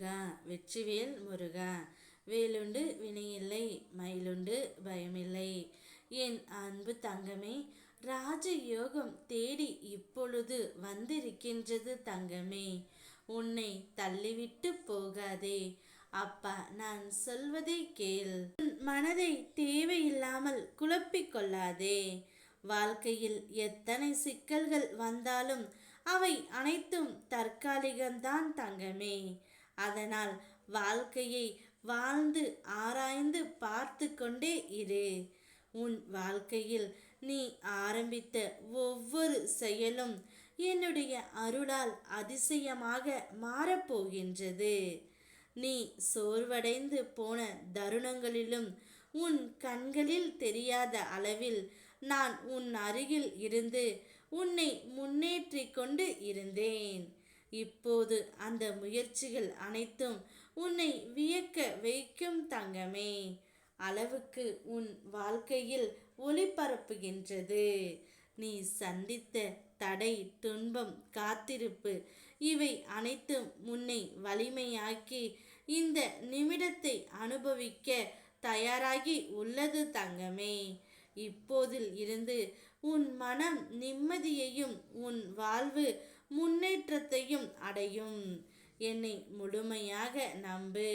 முருகா வெற்றிவேல் முருகா. வேலுண்டு வினையில்லை மயிலுண்டு பயமில்லை. என் அன்பு தங்கமே ராஜ யோகம் தேடி இப்பொழுது வந்திருக்கின்றது தங்கமே. உன்னை தள்ளிவிட்டு போகாதே. அப்பா நான் சொல்வதை கேள். மனதை தேவையில்லாமல் குழப்பிக் கொள்ளாதே. வாழ்க்கையில் எத்தனை சிக்கல்கள் வந்தாலும் அவை அனைத்தும் தற்காலிகம்தான் தங்கமே. அதனால் வாழ்க்கையை வாழ்ந்து ஆராய்ந்து பார்த்து கொண்டே இரு. உன் வாழ்க்கையில் நீ ஆரம்பித்த ஒவ்வொரு செயலும் என்னுடைய அருளால் அதிசயமாக மாறப்போகின்றது. நீ சோர்வடைந்து போன தருணங்களிலும் உன் கண்களில் தெரியாத அளவில் நான் உன் அருகில் இருந்து உன்னை முன்னேற்றி கொண்டு இருந்தேன். இப்போது அந்த முயற்சிகள் அனைத்தும் உன்னை வியக்க வைக்கும் தங்கமே. அளவுக்கு உன் வாழ்க்கையில் ஒளிபரப்புகின்றது நீ சந்தித்த தடை துன்பம் காத்திருப்பு இவை அனைத்தும் முன்னை வலிமையாக்கி இந்த நிமிடத்தை அனுபவிக்க தயாராகி உள்ளது தங்கமே. இப்போதில் இருந்து உன் மனம் நிம்மதியையும் உன் வாழ்வு முன்னேற்றத்தையும் அடையும். என்னை முழுமையாக நம்பு.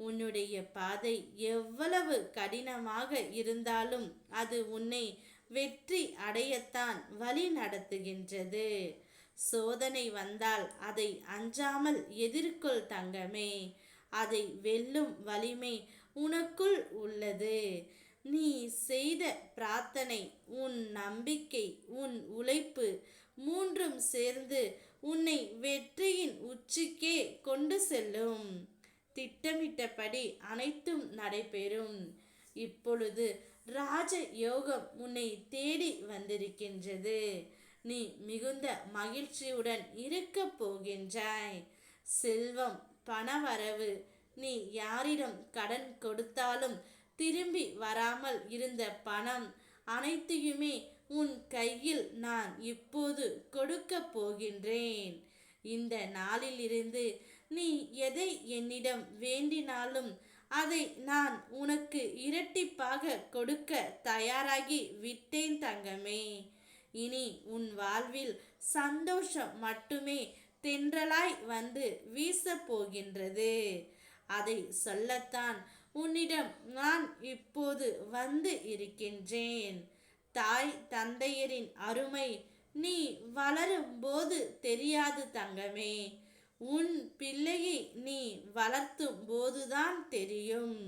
உன்னுடைய பாதை எவ்வளவு கடினமாக இருந்தாலும் அது உன்னை வெற்றி அடையத்தான் வழி நடத்துகின்றது. சோதனை வந்தால் அதை அஞ்சாமல் எதிர்கொள் தங்கமே. அதை வெல்லும் வலிமை உனக்குள் உள்ளது. நீ செய்த பிரார்த்தனை உன் நம்பிக்கை உன் உழைப்பு மூன்றும் சேர்ந்து உன்னை வெற்றியின் உச்சிக்கே கொண்டு செல்லும். திட்டமிட்டபடி அனைத்தும் நடைபெறும். இப்பொழுது ராஜ யோகம் உன்னை தேடி வந்திருக்கின்றது. நீ மிகுந்த மகிழ்ச்சியுடன் இருக்க போகின்றாய். செல்வம் பணவரவு நீ யாரிடம் கடன் கொடுத்தாலும் திரும்பி வராமல் இருந்த பணம் அனைத்தையுமே உன் கையில் நான் இப்போது கொடுக்க போகின்றேன். இந்த நாளிலிருந்து நீ எதை என்னிடம் வேண்டினாலும் அதை நான் உனக்கு இரட்டிப்பாக கொடுக்க தயாராகி விட்டேன் தங்கமே. இனி உன் வாழ்வில் சந்தோஷம் மட்டுமே தென்றலாய் வந்து வீசப் போகின்றது. அதை சொல்லத்தான் உன்னிடம் நான் இப்போது வந்து இருக்கின்றேன். தாய் தந்தையரின் அருமை நீ வளரும் போது தெரியாது தங்கமே. உன் பிள்ளையை நீ வளர்த்தும் போதுதான் தெரியும்.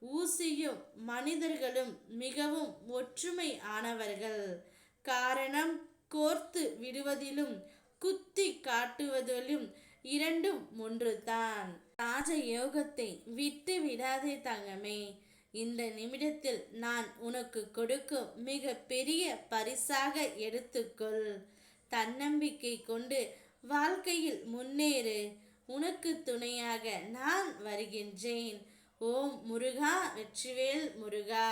ஊசியும் மனிதர்களும் மிகவும் ஒற்றுமை ஆனவர்கள். காரணம் கோர்த்து விடுவதிலும் குத்தி காட்டுவதிலும் இரண்டும் ஒன்றுதான். ராஜ யோகத்தை விட்டு விடாதே தங்கமே. இந்த நிமிடத்தில் நான் உனக்கு கொடுக்கும் மிக பெரிய பரிசாக எடுத்துக்கொள். தன்னம்பிக்கை கொண்டு வாழ்க்கையில் முன்னேறு. உனக்கு துணையாக நான் வருகின்றேன். ஓம் முருகா வெற்றிவேல் முருகா.